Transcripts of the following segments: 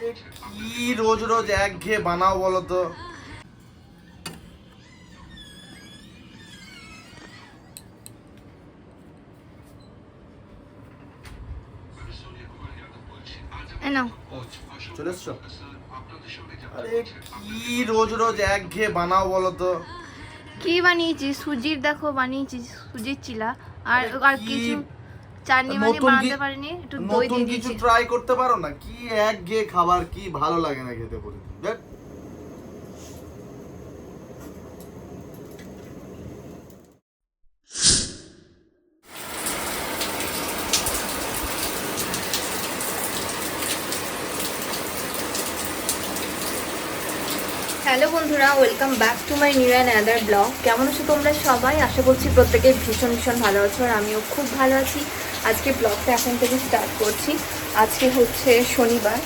কি রোজ রোজ এক ঘেয়ে বানাও বলো তো? চলে এসছো? আরে কি রোজ রোজ এক বানাও বলো তো? কি বানিয়েছি সুজির দেখো বানিয়েছি সুজির চিলা। আর আর কি- কিছু চাটনি মানে বানাতে পারিনি একটু দই দিয়ে কিছু ট্রাই করতে পারো না? কি এক ঘেয়ে খাবার কি ভালো লাগে না খেতে বলি? হ্যালো বন্ধুরা welcome back to my new and other blog কেমন আছো তোমরা সবাই? আশা করছি প্রত্যেকে ভীষণ ভীষণ ভালো আছো আর আমিও খুব ভালো আছি। আজকে ব্লগটা এখন থেকে স্টার্ট করছি। আজকে হচ্ছে শনিবার।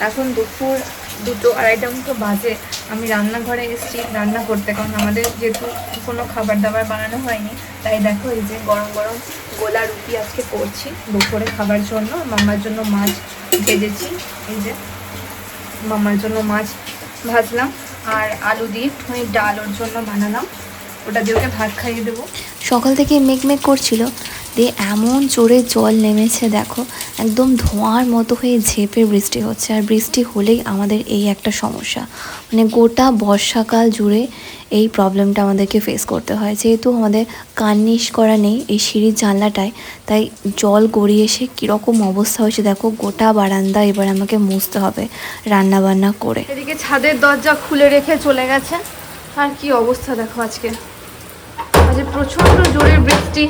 এখন দুপুর দুটো আড়াইটা মতো বাজে। আমি রান্নাঘরে এসেছি, রান্না করতে। কারণ আমাদের যেহেতু কোনো খাবার দাবার বানানো হয়নি, তাই দেখো এই যে গরম গরম গোলা রুটি আজকে করছি দুপুরে খাবার জন্য। মামার জন্য মাছ ভেজেছি। এই যে মামার জন্য মাছ ভাজলাম। আর আলু দিয়ে ওই ডাল ওর জন্য বানালাম। ওটা দিয়ে ওকে ভাত খাইয়ে দেবো। সকাল থেকে মেঘমেঘ করছিল। দিয়ে এমন জোরে জল নেমেছে, দেখো, একদম ধোঁয়ার মতো হয়ে ঝেপে বৃষ্টি হচ্ছে। আর বৃষ্টি হলেই আমাদের এই একটা সমস্যা। মানে গোটা বর্ষাকাল জুড়ে এই প্রবলেমটা আমাদেরকে ফেস করতে হয়। যেহেতু আমাদের কার্নিশ করা নেই এই সিঁড়ির জানলাটায়, তাই জল গড়িয়ে এসে কীরকম অবস্থা হয়েছে, দেখো, গোটা বারান্দা এবার আমাকে মুছতে হবে রান্না বান্না করে। এদিকে ছাদের দরজা খুলে রেখে চলে গেছে। আর কি অবস্থা দেখো আজকে। আজকে প্রচণ্ড জোরে বৃষ্টি।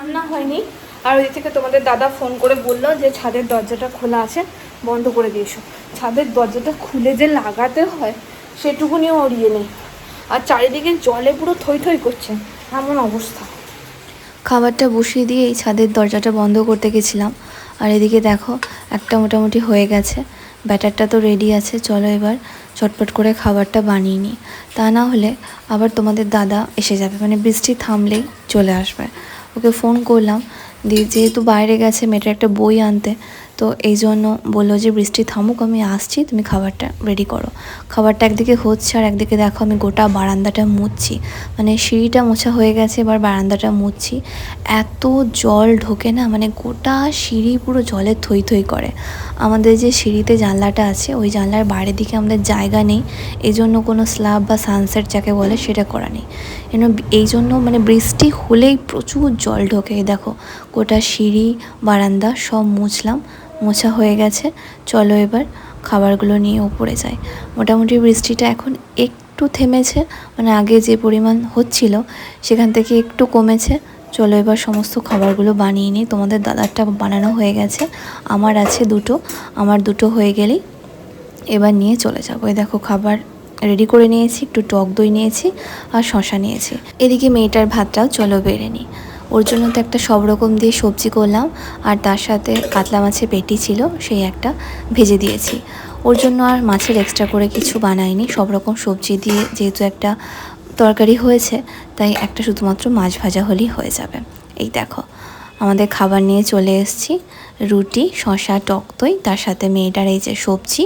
রান্না হয়নি। আর ওই থেকে তোমাদের দাদা ফোন করে বলল যে ছাদের দরজাটা খোলা আছে, বন্ধ করে দিয়েছ ছাদের দরজাটা খুলে যে লাগাতে হয় সেটুকুনিও ওড়িয়ে নেই। আর চারিদিকে জলে পুরো থই থই করছে, এমন অবস্থা। খাবারটা বসিয়ে দিয়ে এই ছাদের দরজাটা বন্ধ করতে গেছিলাম। আর এদিকে দেখো, একটা মোটামুটি হয়ে গেছে। ব্যাটারটা তো রেডি আছে, চলো এবার চটপট করে খাবারটা বানিয়ে নিই। তা না হলে আবার তোমাদের দাদা এসে যাবে মানে বৃষ্টি থামলেই চলে আসবে। ওকে ফোন করলাম দিয়ে যেহেতু বাইরে গেছে মেয়েটার একটা বই আনতে তো এই জন্য বলল যে, বৃষ্টি থামুক, আমি আসছি, তুমি খাবারটা রেডি করো। খাবারটা একদিকে হচ্ছে আর একদিকে দেখো আমি গোটা বারান্দাটা মুছছি। মানে সিঁড়িটা মোছা হয়ে গেছে, এবার বারান্দাটা মুছছি। এত জল ঢোকে না মানে গোটা সিঁড়ি পুরো জলে থই থই করে। আমাদের যে সিঁড়িতে জানলাটা আছে, ওই জানলার বাইরের দিকে আমাদের জায়গা নেই। এই জন্য কোনো স্ল্যাব বা সানসেট যাকে বলে, সেটা করা নেই। এন এই জন্য মানে বৃষ্টি হলেই প্রচুর জল ঢোকে। দেখো, গোটা সিঁড়ি, বারান্দা সব মুছলাম। মোছা হয়ে গেছে। চলো এবার খাবারগুলো নিয়ে উপরে যাই। মোটামুটি বৃষ্টিটা এখন একটু থেমেছে মানে আগে যে পরিমাণ হচ্ছিল সেখান থেকে একটু কমেছে। চলো এবার সমস্ত খাবারগুলো বানিয়ে নিই। তোমাদের দাদারটা বানানো হয়ে গেছে, আমার আছে দুটো, আমার দুটো হয়ে গেলেই এবার নিয়ে চলে যাব। এই দেখো খাবার রেডি করে নিয়েছি, একটু টক দই নিয়েছি আর শশা নিয়েছি। এদিকে মেয়েটার ভাতটাও চলো বেড়ে নিই। ওর জন্য তো একটা সব রকম দিয়ে সবজি করলাম, আর তার সাথে কাতলা মাছের পেটি ছিল, সেই একটা ভেজে দিয়েছি। ওর জন্য আর মাছের এক্সট্রা করে কিছু বানাইনি, সব রকম সবজি দিয়ে যেহেতু একটা তরকারি হয়েছে, তাই একটা শুধুমাত্র মাছ ভাজা হলেই হয়ে যাবে। এই দেখো, আমাদের খাবার নিয়ে চলে এসেছি, রুটি শশা টক দই, তার সাথে মেয়েটার এই যে সবজি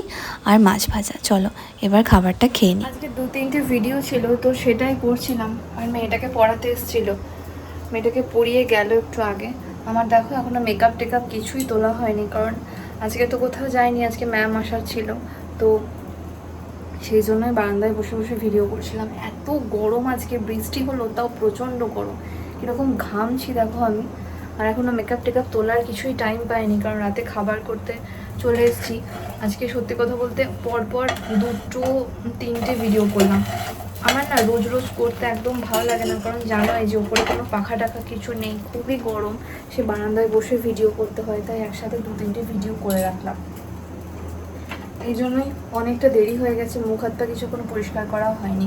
আর মাছ ভাজা। চলো, এবার খাবারটা খেয়ে নিই। আজকে দু তিনটে ভিডিও ছিল, তো সেটাই করছিলাম, আর মেয়েটাকে পড়াতে এসেছিল। মেয়েটাকে পড়িয়ে গেল একটু আগে। আমার দেখো, এখনও মেকআপ টেকআপ কিছুই তোলা হয়নি, কারণ আজকে তো কোথাও যায়নি আজকে ম্যাম আসার ছিল। তো সেই জন্যই বারান্দায় বসে বসে ভিডিও করছিলাম। এত গরম আজকে, বৃষ্টি হলো, তাও প্রচণ্ড গরম। কীরকম ঘামছি দেখো আমি। আর এখনও মেকআপ টেকআপ তোলার কিছুই টাইম পাইনি, কারণ রাতে খাবার করতে চলে এসেছি। আজকে সত্যি কথা বলতে পরপর দুটো, তিনটে ভিডিও করলাম। আমার না রোজ রোজ করতে একদম ভালো লাগে না, কারণ জানো এই যে ওপরে কোনো পাখা টাখা কিছু নেই, খুবই গরম। সে বারান্দায় বসে ভিডিও করতে হয়, তাই একসাথে দু তিনটে ভিডিও করে রাখলাম। এই জন্যই অনেকটা দেরি হয়ে গেছে, মুখ হাত পা কিছু কোনো পরিষ্কার করাও হয়নি।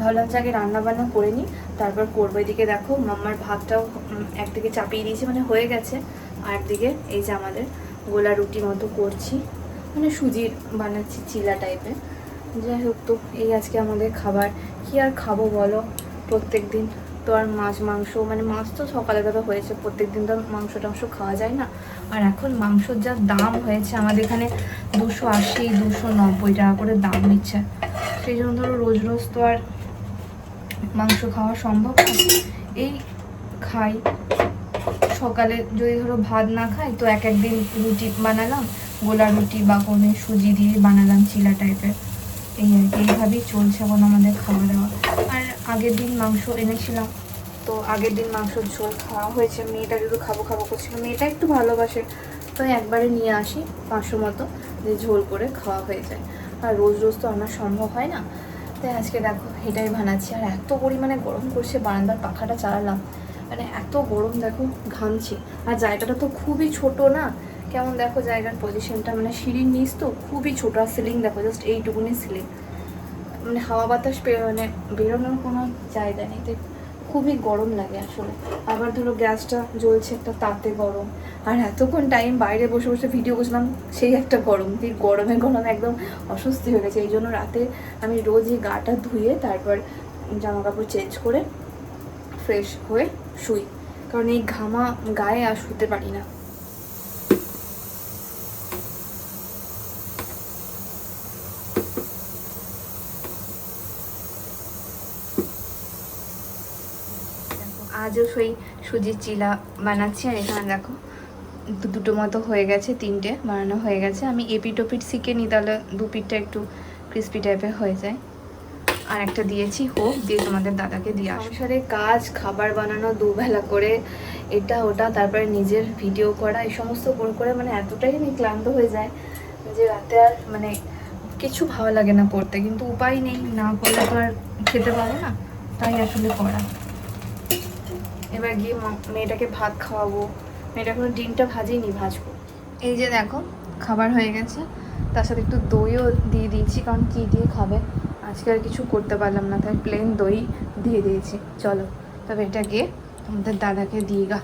ভাবলাম যে আগে রান্না বান্না করে নিই, তারপর করব। এদিকে দেখো, মাম্মার ভাতটাও একদিকে চাপিয়ে দিয়েছি মানে হয়ে গেছে। আর দিকে এই যে আমাদের গোলা রুটি মতো করছি মানে সুজির বানাচ্ছি, চিলা টাইপের যাই হোক তো, এই আজকে আমাদের খাবার। কি আর খাব বলো? প্রত্যেক দিন তো আর মাছ, মাংস মানে মাছ তো সকালে দাদা হয়েছে প্রত্যেক দিন তো মাংস টাংস খাওয়া যায় না। আর এখন মাংসর যা দাম হয়েছে, আমাদের এখানে দুশো আশি, দুশো নব্বই টাকা করে দাম নিচ্ছে। সেই জন্য ধরো রোজ রোজ তো আর মাংস খাওয়া সম্ভব এই খাই। সকালে যদি ধরো ভাত না খাই, তো এক একদিন রুটি বানালাম, গোলা রুটি বা কোনো সুজি দিয়ে বানালাম, চিলা টাইপের এই আর কি, এইভাবেই চলছে এখন আমাদের খাওয়া দাওয়া। আর আগের দিন মাংস এনেছিলাম, তো আগের দিন মাংসর ঝোল খাওয়া হয়েছে। মেয়েটা যদি খাব খাব করছিল, মেয়েটা একটু ভালোবাসে। তো একবারে নিয়ে আসি পাঁচশো মতো, যে ঝোল করে খাওয়া হয়ে যায়। আর রোজ রোজ তো আনা সম্ভব হয় না। তাই আজকে দেখো, এটাই বানাচ্ছি। আর এত পরিমাণে গরম করছে, বারান্দার পাখাটা চালালাম। মানে এত গরম দেখো, ঘামছি। আর জায়গাটা তো খুবই ছোট না কেমন দেখো জায়গার পজিশনটা মানে সিঁড়ির নিচ তো খুবই ছোট, আর সিলিং দেখো জাস্ট এইটুকুনি সিলিং মানে হাওয়া বাতাস মানে বেরোনোর কোনো জায়গা নেই। তাই খুবই গরম লাগে আসলে। আবার ধরো গ্যাসটা জ্বলছে একটা, তাতে গরম। আর এতক্ষণ টাইম বাইরে বসে বসে ভিডিও করছিলাম, সেই একটা গরম। এই গরমে গরমে একদম অস্বস্তি হয়ে গেছে। এই জন্য রাতে আমি রোজ এই গাটা ধুয়ে, তারপর জামা কাপড় চেঞ্জ করে ফ্রেশ হয়ে শুই। কারণ এই ঘামা গায়ে আর শুতে পারি না। আজও সেই সুজির চিলা বানাচ্ছি আর এখানে দেখো দুটো মতো হয়ে গেছে, তিনটে বানানো হয়ে গেছে। আমি এপিট ওপিট শিখে নিই, তাহলে দু পিঠটা একটু ক্রিস্পি টাইপের হয়ে যায়। আর একটা দিয়েছি, হোক, দিয়ে তোমাদের দাদাকে দিয়ে সংসারে কাজ, খাবার বানানো, দুবেলা করে এটা, ওটা, তারপরে নিজের ভিডিও করা, এই সমস্ত করে করে মানে এতটাই আমি ক্লান্ত হয়ে যায় যে রাতে আর মানে কিছু ভালো লাগে না করতে। কিন্তু উপায় নেই, না করলে তো আর খেতে পারো না, তাই আসলে করা। এবার গিয়ে মেয়েটাকে ভাত খাওয়াবো। মেয়েটা কোনো ডিমটা ভাজিনি, ভাজবো। এই যে দেখো, খাবার হয়ে গেছে। তার সাথে একটু দইও দিয়ে দিয়েছি, কারণ কী দিয়ে খাবে? আজকে আর কিছু করতে পারলাম না, তাই প্লেন দই দিয়ে দিয়েছি। চলো, তবে এটা গিয়ে তোমাদের দাদাকে দিয়ে গা।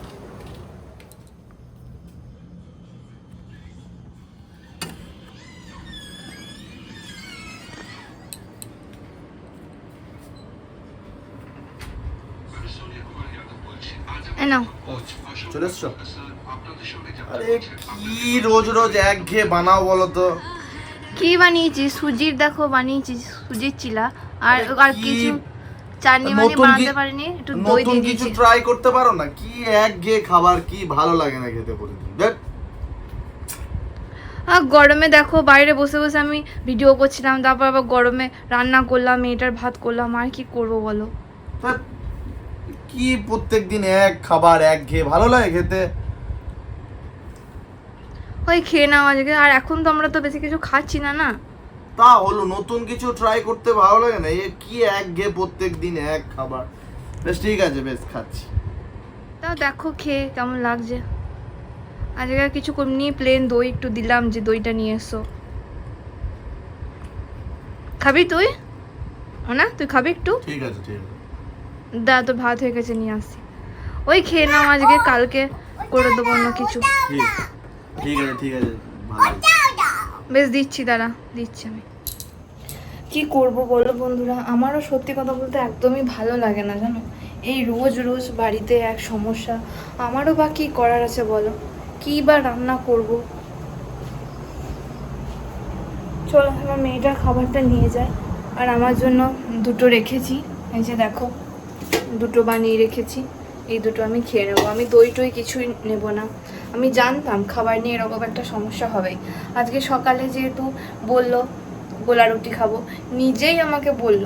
নাও। চলে এসছো? আরে কি রোজ রোজ বানাও বলো তো। কি বানিয়েছি সুজির দেখো বানিয়েছি সুজির চিলা। আর আর কিছু চাটনি মানে বানাতে পারিনি একটু দই দিয়ে কিছু ট্রাই করতে পারো না? কি খাবার কি ভালো লাগে না খেতে প্রতিদিন দেখ আর গরমে দেখো বাইরে বসে বসে আমি ভিডিও করছিলাম তারপর আবার গরমে রান্না করলাম মেয়েটার ভাত করলাম আর কি করব বলো? ধ্যাৎ, প্রত্যেক দিন এক খাবার এক ঘেয়ে ভালো লাগে খেতে? ওই খেয়ে নাও আজকে। আর এখন তো আমরা তো বেশি কিছু খাচ্ছি না না? তা হলো নতুন কিছু ট্রাই করতে ভালো লাগে না? এ কি এক ঘেয়ে প্রত্যেক দিন এক খাবার? বেশ ঠিক আছে বেশ খাচ্ছি। তাও দেখো খেয়ে কেমন লাগছে। আজকে কিছু করিনি প্লেন দই একটু দিলাম যে দইটা নিয়ে এসো। খাবি তুই? ও না তুই খাবি একটু? ঠিক আছে ঠিক আছে। দা তো ভাত হয়ে গেছে নিয়ে আসছি। ওই খেয়ে নাও আজকে কালকে করে দেবো অন্য কিছু। ঠিক ঠিক আছে ঠিক আছে বেশ দিচ্ছি দাঁড়া দিচ্ছি আমি। কি করব বলো বন্ধুরা? আমারও সত্যি কথা বলতে একদমই ভালো লাগে না জানো? এই রোজ রোজ বাড়িতে এক সমস্যা। আমারও বা কি করার আছে বলো? কি বা রান্না করব? চলো আমার মেয়েটার খাবারটা নিয়ে যায়। আর আমার জন্য দুটো রেখেছি। এই যে দেখো দুটো বানিয়ে রেখেছি। এই দুটো আমি খেয়ে নেব। আমি দই টই কিছুই নেব না। আমি জানতাম খাবার নিয়ে এরকম একটা সমস্যা হবেই আজকে সকালে যেহেতু বলল, গোলা রুটি খাব, নিজেই আমাকে বলল,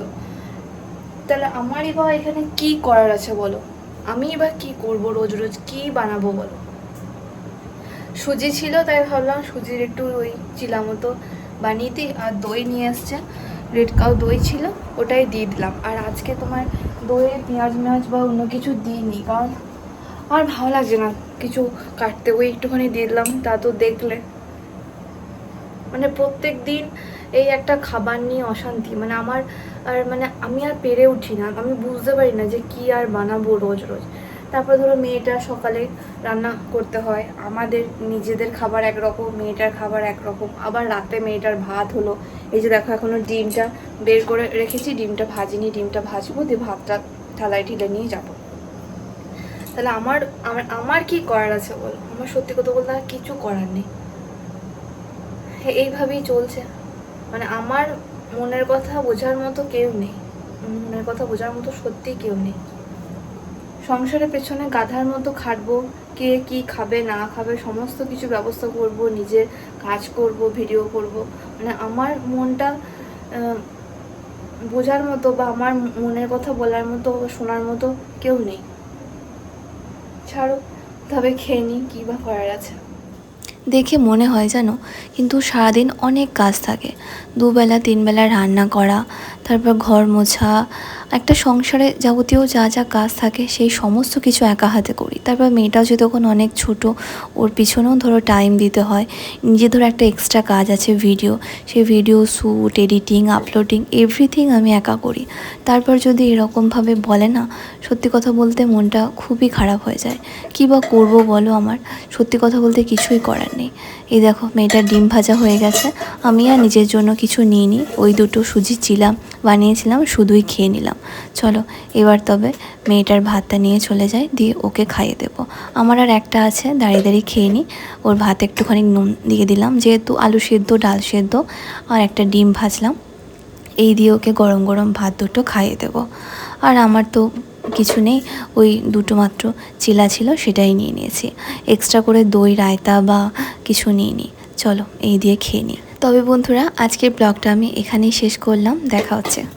তাহলে আমারই বা এখানে কি করার আছে বলো? আমি এবার কি করব রোজ রোজ? কি বানাবো বলো? সুজি ছিল, তাই ভাবলাম সুজির একটু ওই চিলা মতো বানিয়ে দিই। আর দই নিয়ে আসছে রেড কাউ দই ছিল, ওটাই দিয়ে দিলাম। আর আজকে তোমার দইয়ে পেঁয়াজ মেয়াজ বা অন্য কিছু দিইনি, কারণ আর ভালো লাগছে না। কিছু কাটতে ওই একটুখানি দিলাম, তা তো দেখলে। মানে প্রত্যেক দিন এই একটা খাবার নিয়ে অশান্তি মানে আমার আর মানে আমি আর পেরে উঠি না। আমি বুঝতে পারি না যে কি আর বানাবো রোজ রোজ। তারপর ধরো মেয়েটা সকালে রান্না করতে হয়। আমাদের নিজেদের খাবার একরকম, মেয়েটার খাবার একরকম। আবার রাতে মেয়েটার ভাত হলো। এই যে দেখো, এখনও ডিমটা বের করে রেখেছি। ডিমটা ভাজিনি, ডিমটা ভাজবো, দিয়ে ভাতটা থালায় ঢেলে নিয়ে যাব। তাহলে আমার আমার আমার কি করার আছে বল? আমার সত্যি কথা বলতে আর কিছু করার নেই। এইভাবেই চলছে। মানে আমার মনের কথা বোঝার মতো কেউ নেই। মনের কথা বোঝার মতো সত্যি কেউ নেই। সংসারের পেছনে গাধার মতো খাটবো, কে কি খাবে, না খাবে, সমস্ত কিছু ব্যবস্থা করব, নিজের কাজ করব ভিডিও করব। মানে আমার মনটা বোঝার মতো বা আমার মনের কথা বলার মতো শোনার মতো কেউ নেই। ছাড়ো, তবে খেয়ে নিই, কী বা করার আছে। দেখে মনে হয় জানো কিন্তু সারাদিন অনেক কাজ থাকে। দুবেলা, তিনবেলা রান্না করা, তারপর ঘর মোছা, একটা সংসারে যাবতীয় যা যা কাজ থাকে সেই সমস্ত কিছু একা হাতে করি। তারপর মেয়েটাও যে তখন অনেক ছোট, ওর পিছনেও ধরো টাইম দিতে হয় নিজে ধরো একটা এক্সট্রা কাজ আছে ভিডিও সেই video shoot editing uploading everything আমি একা করি। তারপর যদি এরকমভাবে বলে না সত্যি কথা বলতে মনটা খুবই খারাপ হয়ে যায়। কী বা করব বলো আমার? সত্যি কথা বলতে কিছুই করার নেই। এই দেখো, মেয়েটার ডিম ভাজা হয়ে গেছে। আমি আর নিজের জন্য কিছু নিইনি। ওই দুটো সুজি চিলা বানিয়েছিলাম, শুধুই খেয়ে নিলাম। চলো, এবার তবে মেয়েটার ভাতটা নিয়ে চলে যাই, দিয়ে ওকে খাইয়ে দেবো। আমার আর একটা আছে, দাঁড়িয়ে দাঁড়িয়ে খেয়ে নিই ওর ভাত একটুখানি নুন দিয়ে দিলাম, যেহেতু আলু সেদ্ধ, ডাল সেদ্ধ, আর একটা ডিম ভাজলাম। এই দিয়ে ওকে গরম গরম ভাত দুটো খাইয়ে দেবো। আর আমার তো কিছু নেই, ওই দুটো মাত্র চিলা ছিল সেটাই নিয়ে নিয়েছি। এক্সট্রা করে দই, রায়তা বা কিছু নিয়ে নিই চলো, এই দিয়ে খেয়ে নিই তবে বন্ধুরা, আজকের ব্লগটা আমি এখানেই শেষ করলাম। দেখা হচ্ছে।